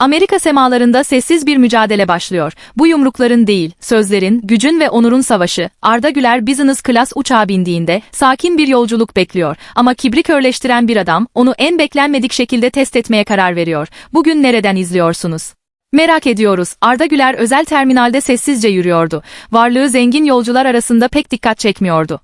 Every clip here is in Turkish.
Amerika semalarında sessiz bir mücadele başlıyor. Bu yumrukların değil, sözlerin, gücün ve onurun savaşı. Arda Güler business class uçağa bindiğinde sakin bir yolculuk bekliyor. Ama kibri körleştiren bir adam onu en beklenmedik şekilde test etmeye karar veriyor. Bugün nereden izliyorsunuz? Merak ediyoruz. Arda Güler özel terminalde sessizce yürüyordu. Varlığı zengin yolcular arasında pek dikkat çekmiyordu.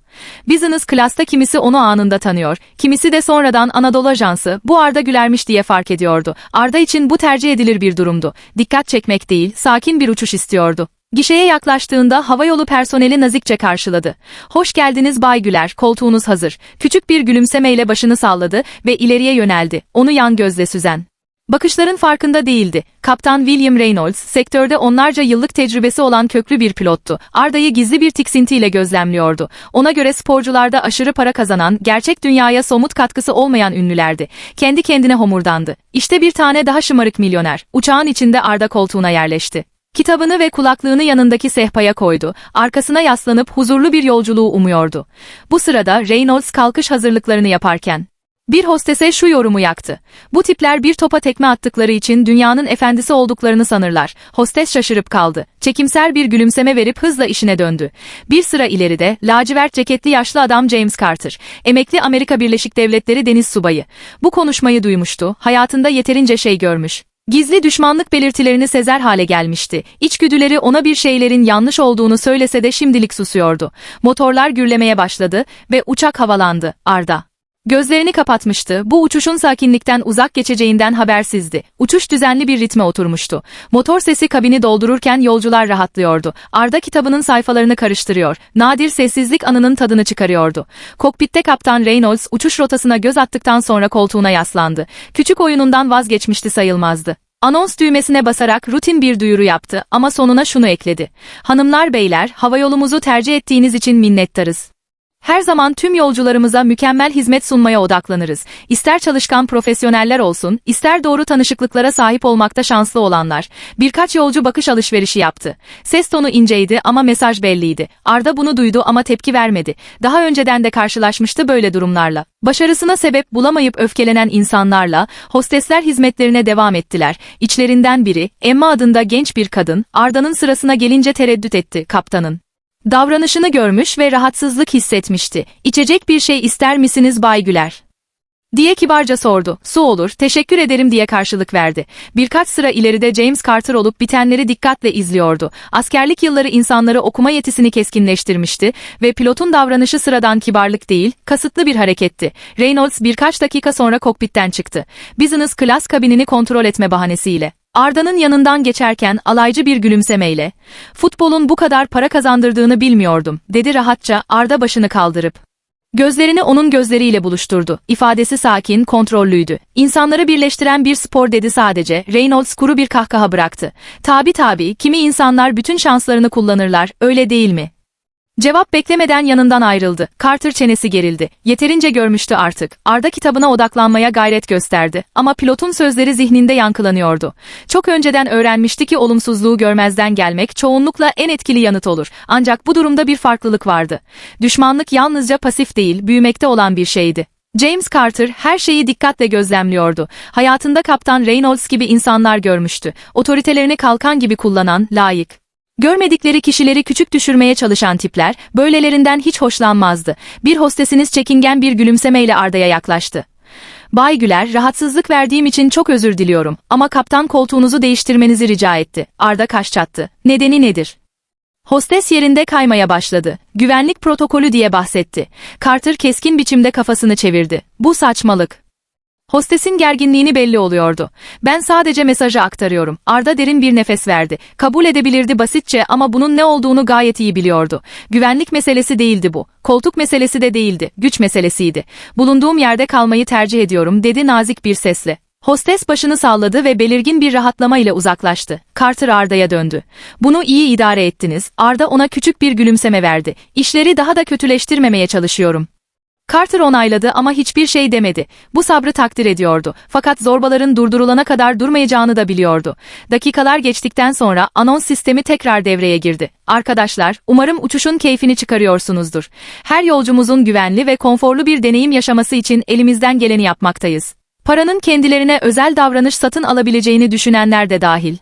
Business Class'ta kimisi onu anında tanıyor, kimisi de sonradan Anadolu Ajansı bu Arda Güler'miş diye fark ediyordu. Arda için bu tercih edilir bir durumdu. Dikkat çekmek değil, sakin bir uçuş istiyordu. Gişeye yaklaştığında havayolu personeli nazikçe karşıladı. Hoş geldiniz Bay Güler, koltuğunuz hazır. Küçük bir gülümsemeyle başını salladı ve ileriye yöneldi, onu yan gözle süzen. Bakışların farkında değildi. Kaptan William Reynolds, sektörde onlarca yıllık tecrübesi olan köklü bir pilottu. Arda'yı gizli bir tiksintiyle gözlemliyordu. Ona göre sporcularda aşırı para kazanan, gerçek dünyaya somut katkısı olmayan ünlülerdi. Kendi kendine homurdandı. İşte bir tane daha şımarık milyoner. Uçağın içinde Arda koltuğuna yerleşti. Kitabını ve kulaklığını yanındaki sehpaya koydu. Arkasına yaslanıp huzurlu bir yolculuğu umuyordu. Bu sırada Reynolds kalkış hazırlıklarını yaparken bir hostese şu yorumu yaktı. Bu tipler bir topa tekme attıkları için dünyanın efendisi olduklarını sanırlar. Hostes şaşırıp kaldı. Çekimser bir gülümseme verip hızla işine döndü. Bir sıra ileride, lacivert ceketli yaşlı adam James Carter, emekli Amerika Birleşik Devletleri deniz subayı. Bu konuşmayı duymuştu, hayatında yeterince şey görmüş. Gizli düşmanlık belirtilerini sezer hale gelmişti. İçgüdüleri ona bir şeylerin yanlış olduğunu söylese de şimdilik susuyordu. Motorlar gürlemeye başladı ve uçak havalandı. Arda. Gözlerini kapatmıştı. Bu uçuşun sakinlikten uzak geçeceğinden habersizdi. Uçuş düzenli bir ritme oturmuştu. Motor sesi kabini doldururken yolcular rahatlıyordu. Arda kitabının sayfalarını karıştırıyor. Nadir sessizlik anının tadını çıkarıyordu. Kokpitte kaptan Reynolds uçuş rotasına göz attıktan sonra koltuğuna yaslandı. Küçük oyunundan vazgeçmişti sayılmazdı. Anons düğmesine basarak rutin bir duyuru yaptı ama sonuna şunu ekledi. Hanımlar beyler, havayolumuzu tercih ettiğiniz için minnettarız. Her zaman tüm yolcularımıza mükemmel hizmet sunmaya odaklanırız. İster çalışkan profesyoneller olsun, ister doğru tanışıklıklara sahip olmakta şanslı olanlar. Birkaç yolcu bakış alışverişi yaptı. Ses tonu inceydi ama mesaj belliydi. Arda bunu duydu ama tepki vermedi. Daha önceden de karşılaşmıştı böyle durumlarla. Başarısına sebep bulamayıp öfkelenen insanlarla hostesler hizmetlerine devam ettiler. İçlerinden biri, Emma adında genç bir kadın, Arda'nın sırasına gelince tereddüt etti kaptanın. Davranışını görmüş ve rahatsızlık hissetmişti. İçecek bir şey ister misiniz Bay Güler? Diye kibarca sordu. Su olur, teşekkür ederim diye karşılık verdi. Birkaç sıra ileride James Carter olup bitenleri dikkatle izliyordu. Askerlik yılları insanları okuma yetisini keskinleştirmişti ve pilotun davranışı sıradan kibarlık değil, kasıtlı bir hareketti. Reynolds birkaç dakika sonra kokpitten çıktı. Business class kabinini kontrol etme bahanesiyle. Arda'nın yanından geçerken alaycı bir gülümsemeyle, futbolun bu kadar para kazandırdığını bilmiyordum, dedi rahatça Arda başını kaldırıp. Gözlerini onun gözleriyle buluşturdu. İfadesi sakin, kontrollüydü. İnsanları birleştiren bir spor dedi sadece. Reynolds kuru bir kahkaha bıraktı. Tabi tabi, kimi insanlar bütün şanslarını kullanırlar, öyle değil mi? Cevap beklemeden yanından ayrıldı. Carter çenesi gerildi. Yeterince görmüştü artık. Arda kitabına odaklanmaya gayret gösterdi. Ama pilotun sözleri zihninde yankılanıyordu. Çok önceden öğrenmişti ki olumsuzluğu görmezden gelmek çoğunlukla en etkili yanıt olur. Ancak bu durumda bir farklılık vardı. Düşmanlık yalnızca pasif değil, büyümekte olan bir şeydi. James Carter her şeyi dikkatle gözlemliyordu. Hayatında kaptan Reynolds gibi insanlar görmüştü. Otoritelerini kalkan gibi kullanan, layık, Görmedikleri kişileri küçük düşürmeye çalışan tipler, böylelerinden hiç hoşlanmazdı. Bir hostesiniz çekingen bir gülümsemeyle Arda'ya yaklaştı. Bay Güler, rahatsızlık verdiğim için çok özür diliyorum ama kaptan koltuğunuzu değiştirmenizi rica etti. Arda kaş çattı. Nedeni nedir? Hostes yerinde kaymaya başladı. Güvenlik protokolü diye bahsetti. Carter keskin biçimde kafasını çevirdi. Bu saçmalık. Hostesin gerginliğini belli oluyordu. Ben sadece mesajı aktarıyorum. Arda derin bir nefes verdi. Kabul edebilirdi basitçe ama bunun ne olduğunu gayet iyi biliyordu. Güvenlik meselesi değildi bu. Koltuk meselesi de değildi. Güç meselesiydi. Bulunduğum yerde kalmayı tercih ediyorum dedi nazik bir sesle. Hostes başını salladı ve belirgin bir rahatlama ile uzaklaştı. Carter Arda'ya döndü. Bunu iyi idare ettiniz. Arda ona küçük bir gülümseme verdi. İşleri daha da kötüleştirmemeye çalışıyorum. Carter onayladı ama hiçbir şey demedi. Bu sabrı takdir ediyordu. Fakat zorbaların durdurulana kadar durmayacağını da biliyordu. Dakikalar geçtikten sonra anons sistemi tekrar devreye girdi. Arkadaşlar, umarım uçuşun keyfini çıkarıyorsunuzdur. Her yolcumuzun güvenli ve konforlu bir deneyim yaşaması için elimizden geleni yapmaktayız. Paranın kendilerine özel davranış satın alabileceğini düşünenler de dahil.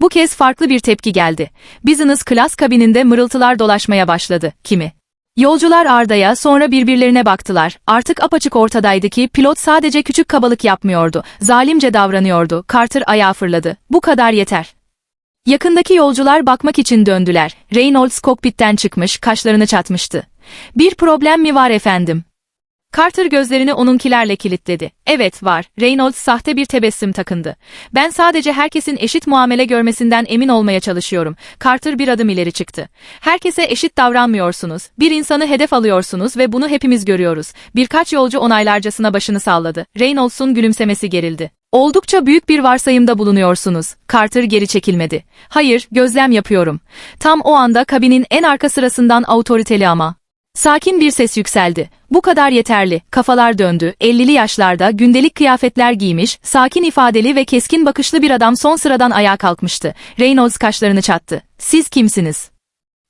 Bu kez farklı bir tepki geldi. Business class kabininde mırıltılar dolaşmaya başladı. Kimi? Yolcular Arda'ya sonra birbirlerine baktılar. Artık apaçık ortadaydı ki pilot sadece küçük kabalık yapmıyordu. Zalimce davranıyordu. Carter ayağa fırladı. Bu kadar yeter. Yakındaki yolcular bakmak için döndüler. Reynolds kokpitten çıkmış, kaşlarını çatmıştı. Bir problem mi var efendim? Carter gözlerini onunkilerle kilitledi. Evet var. Reynolds sahte bir tebessüm takındı. Ben sadece herkesin eşit muamele görmesinden emin olmaya çalışıyorum. Carter bir adım ileri çıktı. Herkese eşit davranmıyorsunuz. Bir insanı hedef alıyorsunuz ve bunu hepimiz görüyoruz. Birkaç yolcu onaylarcasına başını salladı. Reynolds'un gülümsemesi gerildi. Oldukça büyük bir varsayımda bulunuyorsunuz. Carter geri çekilmedi. Hayır, gözlem yapıyorum. Tam o anda kabinin en arka sırasından otoriteli ama. Sakin bir ses yükseldi. Bu kadar yeterli. Kafalar döndü. 50'li yaşlarda gündelik kıyafetler giymiş, sakin ifadeli ve keskin bakışlı bir adam son sıradan ayağa kalkmıştı. Reynolds kaşlarını çattı. Siz kimsiniz?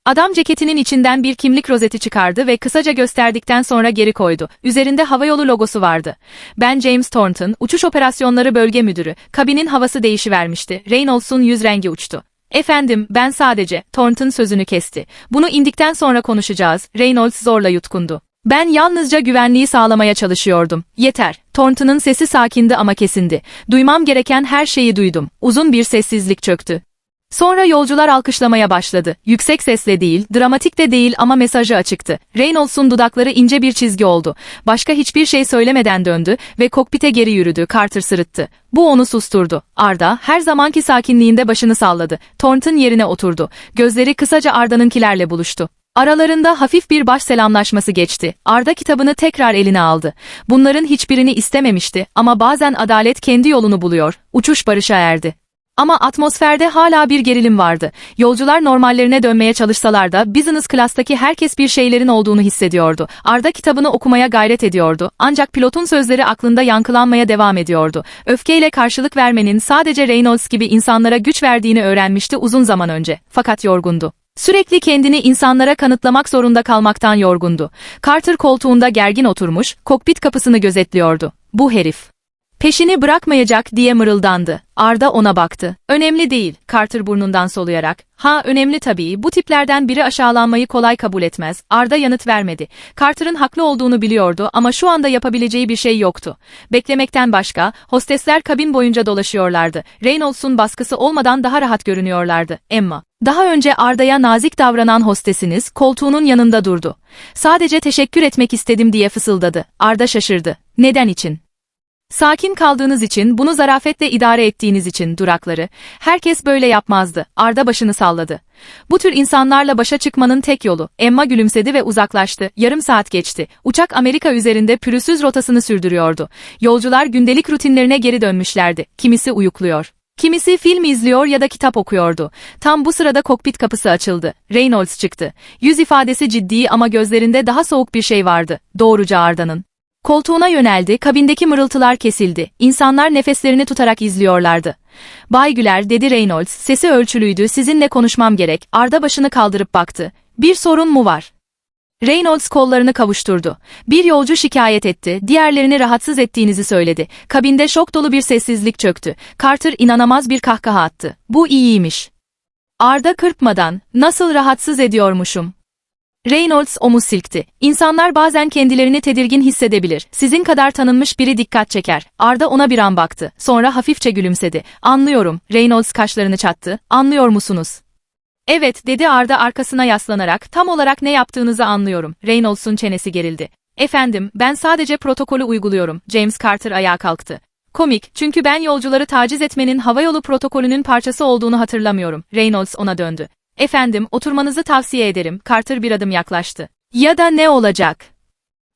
Adam ceketinin içinden bir kimlik rozeti çıkardı ve kısaca gösterdikten sonra geri koydu. Üzerinde havayolu logosu vardı. Ben James Thornton, uçuş operasyonları bölge müdürü. Kabinin havası değişivermişti. Reynolds'un yüz rengi uçtu. Efendim, ben sadece, Thornton sözünü kesti. Bunu indikten sonra konuşacağız. Reynolds zorla yutkundu. Ben yalnızca güvenliği sağlamaya çalışıyordum. Yeter. Thornton'ın sesi sakindi ama kesindi. Duymam gereken her şeyi duydum. Uzun bir sessizlik çöktü. Sonra yolcular alkışlamaya başladı. Yüksek sesle değil, dramatik de değil ama mesajı açıktı. Reynolds'un dudakları ince bir çizgi oldu. Başka hiçbir şey söylemeden döndü ve kokpite geri yürüdü. Carter sırıttı. Bu onu susturdu. Arda her zamanki sakinliğinde başını salladı. Thornton yerine oturdu. Gözleri kısaca Arda'nınkilerle buluştu. Aralarında hafif bir baş selamlaşması geçti. Arda kitabını tekrar eline aldı. Bunların hiçbirini istememişti ama bazen adalet kendi yolunu buluyor. Uçuş barışa erdi. Ama atmosferde hala bir gerilim vardı. Yolcular normallerine dönmeye çalışsalar da business class'taki herkes bir şeylerin olduğunu hissediyordu. Arda kitabını okumaya gayret ediyordu. Ancak pilotun sözleri aklında yankılanmaya devam ediyordu. Öfkeyle karşılık vermenin sadece Reynolds gibi insanlara güç verdiğini öğrenmişti uzun zaman önce. Fakat yorgundu. Sürekli kendini insanlara kanıtlamak zorunda kalmaktan yorgundu. Carter koltuğunda gergin oturmuş, kokpit kapısını gözetliyordu. Bu herif. Peşini bırakmayacak diye mırıldandı. Arda ona baktı. Önemli değil, Carter burnundan soluyarak. Ha önemli tabii, bu tiplerden biri aşağılanmayı kolay kabul etmez. Arda yanıt vermedi. Carter'ın haklı olduğunu biliyordu ama şu anda yapabileceği bir şey yoktu. Beklemekten başka, hostesler kabin boyunca dolaşıyorlardı. Reynolds'un baskısı olmadan daha rahat görünüyorlardı. Emma. Daha önce Arda'ya nazik davranan hostesiniz koltuğunun yanında durdu. Sadece teşekkür etmek istedim diye fısıldadı. Arda şaşırdı. Neden için? Sakin kaldığınız için, bunu zarafetle idare ettiğiniz için durakları. Herkes böyle yapmazdı. Arda başını salladı. Bu tür insanlarla başa çıkmanın tek yolu. Emma gülümsedi ve uzaklaştı. Yarım saat geçti. Uçak Amerika üzerinde pürüzsüz rotasını sürdürüyordu. Yolcular gündelik rutinlerine geri dönmüşlerdi. Kimisi uyukluyor. Kimisi film izliyor ya da kitap okuyordu. Tam bu sırada kokpit kapısı açıldı. Reynolds çıktı. Yüz ifadesi ciddi ama gözlerinde daha soğuk bir şey vardı. Doğruca Arda'nın. Koltuğuna yöneldi, kabindeki mırıltılar kesildi. İnsanlar nefeslerini tutarak izliyorlardı. Bay Güler, dedi Reynolds, sesi ölçülüydü, sizinle konuşmam gerek. Arda başını kaldırıp baktı. Bir sorun mu var? Reynolds kollarını kavuşturdu. Bir yolcu şikayet etti, diğerlerini rahatsız ettiğinizi söyledi. Kabinde şok dolu bir sessizlik çöktü. Carter inanamaz bir kahkaha attı. Bu iyiymiş. Arda kırpmadan, nasıl rahatsız ediyormuşum? Reynolds omuz silkti. İnsanlar bazen kendilerini tedirgin hissedebilir. Sizin kadar tanınmış biri dikkat çeker. Arda ona bir an baktı. Sonra hafifçe gülümsedi. Anlıyorum. Reynolds kaşlarını çattı. Anlıyor musunuz? Evet, dedi Arda arkasına yaslanarak. Tam olarak ne yaptığınızı anlıyorum. Reynolds'un çenesi gerildi. Efendim, ben sadece protokolü uyguluyorum. James Carter ayağa kalktı. Komik, çünkü ben yolcuları taciz etmenin havayolu protokolünün parçası olduğunu hatırlamıyorum. Reynolds ona döndü. Efendim, oturmanızı tavsiye ederim. Carter bir adım yaklaştı. Ya da ne olacak?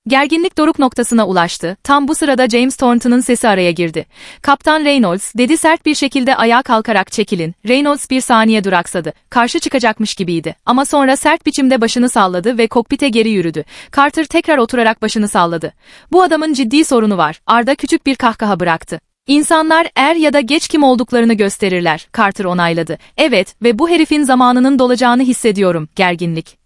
Gerginlik doruk noktasına ulaştı. Tam bu sırada James Thornton'ın sesi araya girdi. Kaptan Reynolds, dedi sert bir şekilde ayağa kalkarak çekilin. Reynolds bir saniye duraksadı. Karşı çıkacakmış gibiydi. Ama sonra sert biçimde başını salladı ve kokpite geri yürüdü. Carter tekrar oturarak başını salladı. Bu adamın ciddi sorunu var. Arda küçük bir kahkaha bıraktı. İnsanlar er ya da geç kim olduklarını gösterirler, Carter onayladı. Evet ve bu herifin zamanının dolacağını hissediyorum, gerginlik.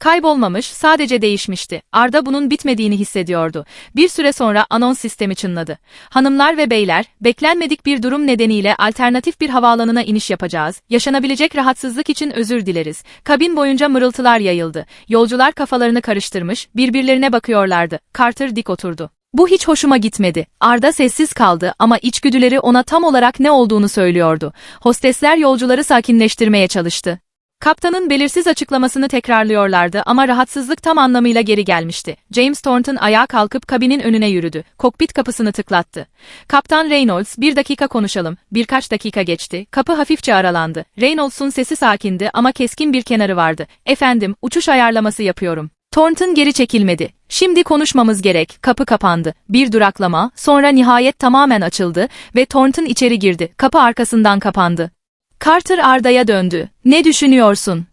Kaybolmamış, sadece değişmişti. Arda bunun bitmediğini hissediyordu. Bir süre sonra anons sistemi çınladı. Hanımlar ve beyler, beklenmedik bir durum nedeniyle alternatif bir havaalanına iniş yapacağız. Yaşanabilecek rahatsızlık için özür dileriz. Kabin boyunca mırıltılar yayıldı. Yolcular kafalarını karıştırmış, birbirlerine bakıyorlardı. Carter dik oturdu. Bu hiç hoşuma gitmedi. Arda sessiz kaldı ama içgüdüleri ona tam olarak ne olduğunu söylüyordu. Hostesler yolcuları sakinleştirmeye çalıştı. Kaptanın belirsiz açıklamasını tekrarlıyorlardı ama rahatsızlık tam anlamıyla geri gelmişti. James Thornton ayağa kalkıp kabinin önüne yürüdü. Kokpit kapısını tıklattı. Kaptan Reynolds, bir dakika konuşalım. Birkaç dakika geçti. Kapı hafifçe aralandı. Reynolds'un sesi sakindi ama keskin bir kenarı vardı. Efendim, uçuş ayarlaması yapıyorum. Thornton geri çekilmedi. Şimdi konuşmamız gerek. Kapı kapandı. Bir duraklama, sonra nihayet tamamen açıldı ve Thornton içeri girdi. Kapı arkasından kapandı. Carter Arda'ya döndü. Ne düşünüyorsun?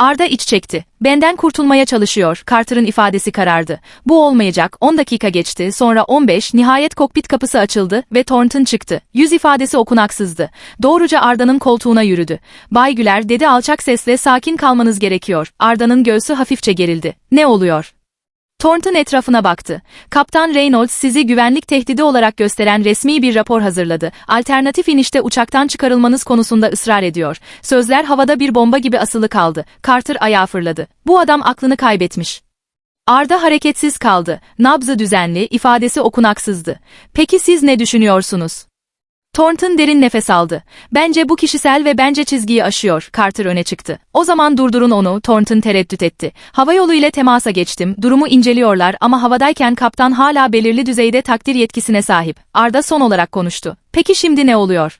Arda iç çekti. Benden kurtulmaya çalışıyor. Carter'ın ifadesi karardı. Bu olmayacak. 10 dakika geçti. Sonra 15. Nihayet kokpit kapısı açıldı ve Thornton çıktı. Yüz ifadesi okunaksızdı. Doğruca Arda'nın koltuğuna yürüdü. Bay Güler dedi alçak sesle sakin kalmanız gerekiyor. Arda'nın göğsü hafifçe gerildi. Ne oluyor? Thornton etrafına baktı. Kaptan Reynolds sizi güvenlik tehdidi olarak gösteren resmi bir rapor hazırladı. Alternatif inişte uçaktan çıkarılmanız konusunda ısrar ediyor. Sözler havada bir bomba gibi asılı kaldı. Carter ayağa fırladı. Bu adam aklını kaybetmiş. Arda hareketsiz kaldı. Nabzı düzenli, ifadesi okunaksızdı. Peki siz ne düşünüyorsunuz? Thornton derin nefes aldı. Bence bu kişisel ve bence çizgiyi aşıyor. Carter öne çıktı. O zaman durdurun onu, Thornton tereddüt etti. Hava yolu ile temasa geçtim. Durumu inceliyorlar ama havadayken kaptan hala belirli düzeyde takdir yetkisine sahip. Arda son olarak konuştu. Peki şimdi ne oluyor?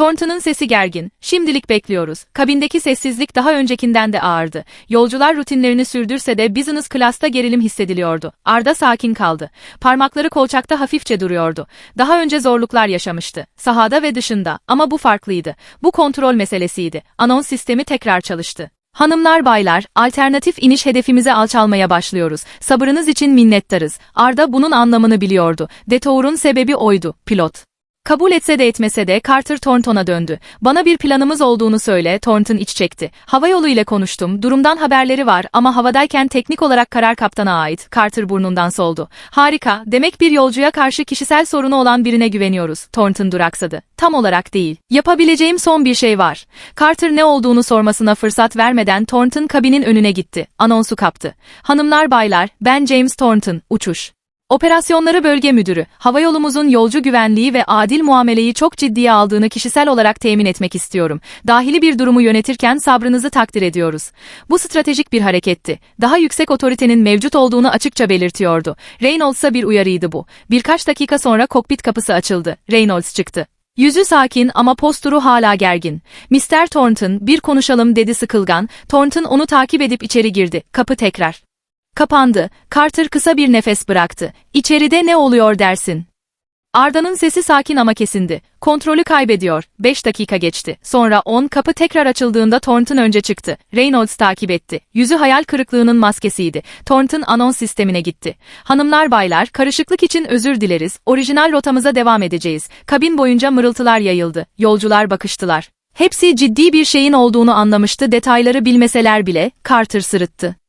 Thornton'ın sesi gergin. Şimdilik bekliyoruz. Kabindeki sessizlik daha öncekinden de ağırdı. Yolcular rutinlerini sürdürse de business class'ta gerilim hissediliyordu. Arda sakin kaldı. Parmakları kolçakta hafifçe duruyordu. Daha önce zorluklar yaşamıştı. Sahada ve dışında. Ama bu farklıydı. Bu kontrol meselesiydi. Anons sistemi tekrar çalıştı. Hanımlar baylar, alternatif iniş hedefimize alçalmaya başlıyoruz. Sabrınız için minnettarız. Arda bunun anlamını biliyordu. Detour'un sebebi oydu, pilot. Kabul etse de etmese de Carter Thornton'a döndü. Bana bir planımız olduğunu söyle, Thornton iç çekti. Havayolu ile konuştum, durumdan haberleri var ama havadayken teknik olarak karar kaptana ait. Carter burnundan soldu. Harika, demek bir yolcuya karşı kişisel sorunu olan birine güveniyoruz. Thornton duraksadı. Tam olarak değil. Yapabileceğim son bir şey var. Carter ne olduğunu sormasına fırsat vermeden Thornton kabinin önüne gitti. Anonsu kaptı. Hanımlar baylar, ben James Thornton, uçuş. Operasyonları Bölge Müdürü, havayolumuzun yolcu güvenliği ve adil muameleyi çok ciddiye aldığını kişisel olarak temin etmek istiyorum. Dahili bir durumu yönetirken sabrınızı takdir ediyoruz. Bu stratejik bir hareketti. Daha yüksek otoritenin mevcut olduğunu açıkça belirtiyordu. Reynolds'a bir uyarıydı bu. Birkaç dakika sonra kokpit kapısı açıldı. Reynolds çıktı. Yüzü sakin ama posturu hala gergin. Mr. Thornton, bir konuşalım dedi sıkılgan. Thornton onu takip edip içeri girdi. Kapı tekrar. Kapandı. Carter kısa bir nefes bıraktı. İçeride ne oluyor dersin? Arda'nın sesi sakin ama kesindi. Kontrolü kaybediyor. 5 dakika geçti. Sonra 10 kapı tekrar açıldığında Thornton önce çıktı. Reynolds takip etti. Yüzü hayal kırıklığının maskesiydi. Thornton anons sistemine gitti. Hanımlar baylar, karışıklık için özür dileriz. Orijinal rotamıza devam edeceğiz. Kabin boyunca mırıltılar yayıldı. Yolcular bakıştılar. Hepsi ciddi bir şeyin olduğunu anlamıştı detayları bilmeseler bile, Carter sırıttı.